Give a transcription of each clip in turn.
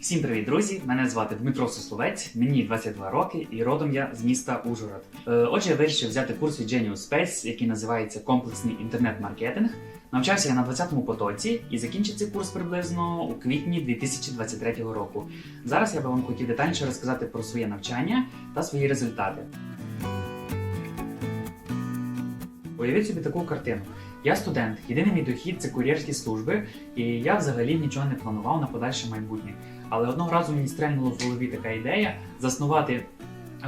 Всім привіт, друзі! Мене звати Дмитро Сусловець, мені 22 роки і родом я з міста Ужгород. Е, Отже, я вирішив взяти курс від Genius Space, який називається комплексний інтернет-маркетинг. Навчався я на 20-му потоці і закінчив цей курс приблизно у квітні 2023 року. Зараз я би вам хотів детальніше розказати про своє навчання та свої результати. Уявіть собі таку картину. Я студент, єдиний мій дохід це кур'єрські служби, і я взагалі нічого не планував на подальше майбутнє. Але одного разу мені стрельнула в голові така ідея заснувати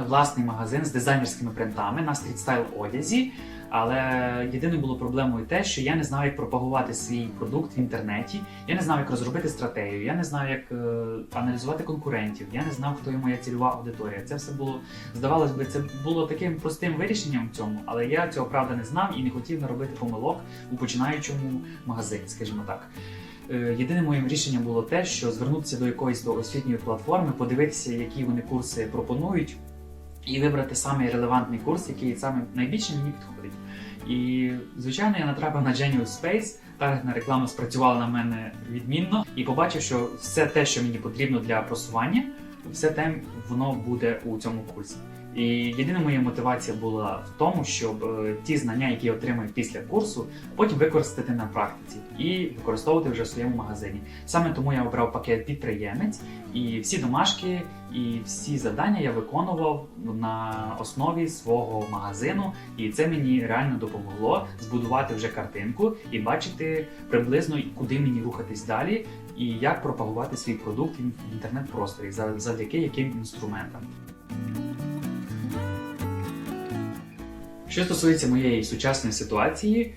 власний магазин з дизайнерськими принтами на стрітстайл одязі. Але єдиною було проблемою те, що я не знав, як пропагувати свій продукт в інтернеті, я не знав, як розробити стратегію, я не знав, як е, аналізувати конкурентів, я не знав, хто є моя цільова аудиторія. Це все було здавалось би, це було таким простим вирішенням в цьому, але я цього правда не знав і не хотів наробити помилок у починаючому магазині, скажімо так. Е, Єдиним моїм рішенням було те, що звернутися до якоїсь до освітньої платформи, подивитися, які вони курси пропонують, і вибрати самий релевантний курс, який саме найбільше мені підходить. І звичайно, я натрапив на Genius Space. Таргетна реклама спрацювала на мене відмінно і побачив, що все те, що мені потрібно для просування, все те воно буде у цьому курсі. І єдина моя мотивація була в тому, щоб е, ті знання, які я отримаю після курсу, потім використати на практиці і використовувати вже в своєму магазині. Саме тому я обрав пакет підприємець, і всі домашки і всі завдання я виконував на основі свого магазину, і це мені реально допомогло збудувати вже картинку і бачити приблизно куди мені рухатись далі, і як пропагувати свій продукт в інтернет-просторі за- завдяки яким інструментам. Що стосується моєї сучасної ситуації,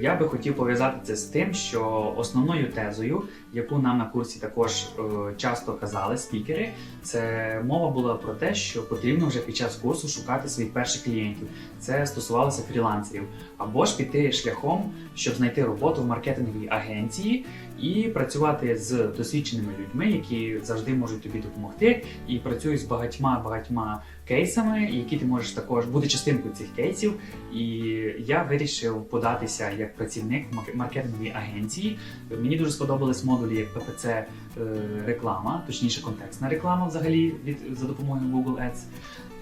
я би хотів пов'язати це з тим, що основною тезою, яку нам на курсі також е, часто казали спікери, це мова була про те, що потрібно вже під час курсу шукати своїх перших клієнтів. Це стосувалося фрілансерів, або ж піти шляхом, щоб знайти роботу в маркетинговій агенції і працювати з досвідченими людьми, які завжди можуть тобі допомогти, і працюють з багатьма багатьма кейсами, які ти можеш також бути частинкою цих кейсів. І я вирішив податися як працівник в агенції. Мені дуже сподобались модулі як PPC е, реклама, точніше контекстна реклама взагалі від за допомогою Google Ads,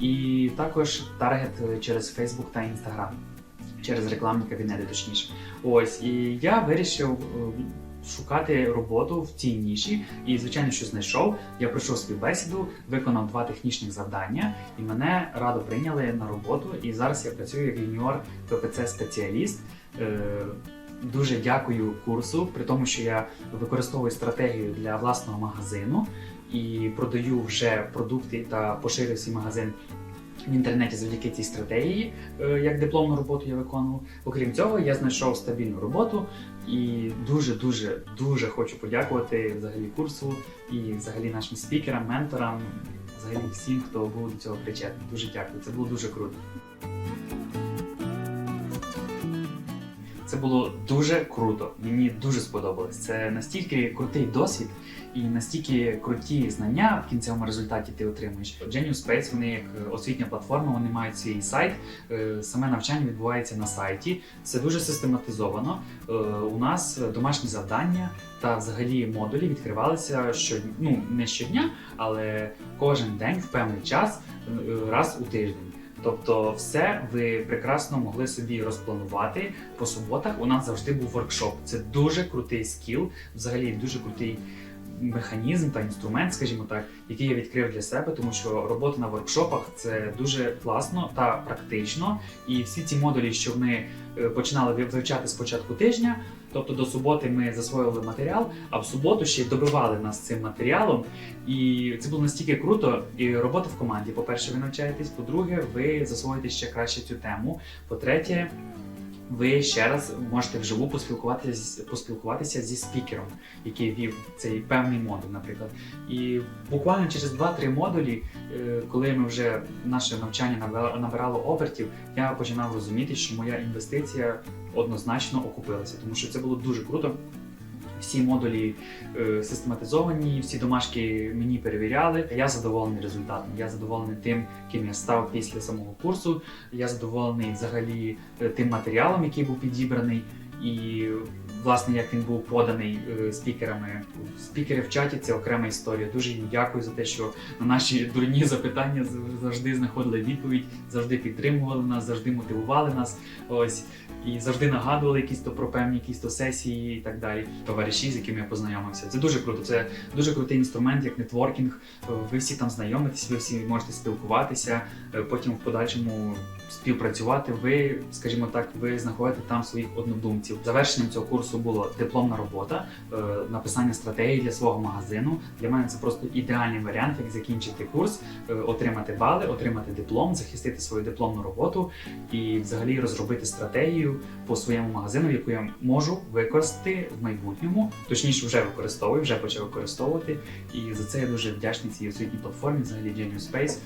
і також таргет е, через Facebook та Instagram, через рекламні кабінети, точніше. Ось і я вирішив. Шукати роботу в цій ніші, і звичайно, що знайшов. Я пройшов співбесіду, виконав два технічних завдання, і мене радо прийняли на роботу. І зараз я працюю як юніор ППЦ спеціаліст. Е, Дуже дякую курсу, при тому, що я використовую стратегію для власного магазину і продаю вже продукти та поширюю свій магазин в інтернеті завдяки цій стратегії, е, як дипломну роботу я виконував. Окрім цього, я знайшов стабільну роботу і дуже дуже дуже хочу подякувати взагалі курсу і взагалі нашим спікерам, менторам, взагалі всім, хто був до цього причетний. Дуже дякую. Це було дуже круто. Це було дуже круто. Мені дуже сподобалось. Це настільки крутий досвід і настільки круті знання в кінцевому результаті ти отримуєш. Genius Space, вони як е, освітня платформа, вони мають свій сайт. Е, Саме навчання відбувається на сайті. Це дуже систематизовано. Е, У нас домашні завдання та взагалі модулі відкривалися що ну не щодня, але кожен день в певний час раз у тиждень. Тобто, все ви прекрасно могли собі розпланувати по суботах. У нас завжди був воркшоп. Це дуже крутий скіл, взагалі дуже крутий механізм та інструмент, скажімо так, який я відкрив для себе, тому що робота на воркшопах це дуже класно та практично. І всі ці модулі, що ми е, починали вивчати з початку тижня, тобто до суботи ми засвоювали матеріал, а в суботу ще й добивали нас цим матеріалом. І це було настільки круто. І робота в команді. По-перше, ви навчаєтесь, по-друге, ви засвоїте ще краще цю тему. По-третє, ви ще раз можете вживу поспілкуватися, поспілкуватися зі спікером, який вів цей певний модуль, наприклад. І буквально через 2-3 модулі, е, коли ми вже наше навчання набира- набирало обертів, я починав розуміти, що моя інвестиція однозначно окупилася, тому що це було дуже круто. Всі модулі е, систематизовані, всі домашки мені перевіряли. Я задоволений результатом. Я задоволений тим, ким я став після самого курсу. Я задоволений взагалі е, тим матеріалом, який був підібраний. І власне, як він був поданий е, спікерами, спікери в чаті це окрема історія. Дуже їм дякую за те, що на наші дурні запитання завжди знаходили відповідь, завжди підтримували нас, завжди мотивували нас. Ось і завжди нагадували якісь то про певні якісь то сесії і так далі. Товариші, з якими я познайомився. Це дуже круто. Це дуже крутий інструмент, як нетворкінг. Е, Ви всі там знайомитесь, ви всі можете спілкуватися, е, потім в подальшому співпрацювати. Ви, скажімо так, ви знаходите там своїх однодумців. Завершенням цього курсу була дипломна робота, е, написання стратегії для свого магазину. Для мене це просто ідеальний варіант, як закінчити курс, е, отримати бали, отримати диплом, захистити свою дипломну роботу і взагалі розробити стратегію по своєму магазину, яку я можу використати в майбутньому. Точніше, вже використовую, вже почав використовувати. І за це я дуже вдячний цій освітній платформі, взагалі Genius Space.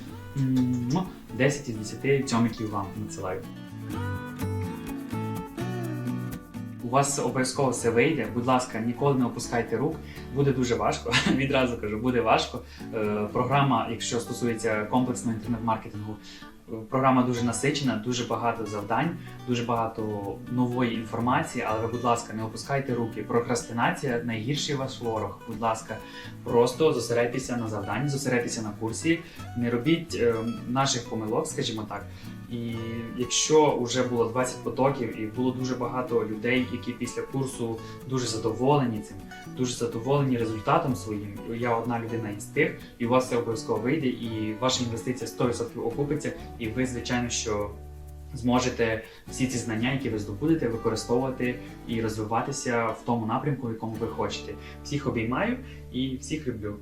Ну, 10 із 10 цьомиків вам надсилаю. У вас обов'язково все вийде. Будь ласка, ніколи не опускайте рук. Буде дуже важко. Відразу кажу, буде важко. Е, Програма, якщо стосується комплексного інтернет-маркетингу, програма дуже насичена, дуже багато завдань, дуже багато нової інформації. Але ви, будь ласка, не опускайте руки. Прокрастинація найгірший ваш ворог. Будь ласка, просто зосередьтеся на завданні, зосередьтеся на курсі, не робіть е, наших помилок, скажімо так. І якщо вже було 20 потоків і було дуже багато людей, які після курсу дуже задоволені цим, дуже задоволені результатом своїм. Я одна людина із тих, і у вас це обов'язково вийде, і ваша інвестиція 100% окупиться, і ви, звичайно, що зможете всі ці знання, які ви здобудете, використовувати і розвиватися в тому напрямку, в якому ви хочете. Всіх обіймаю і всіх люблю.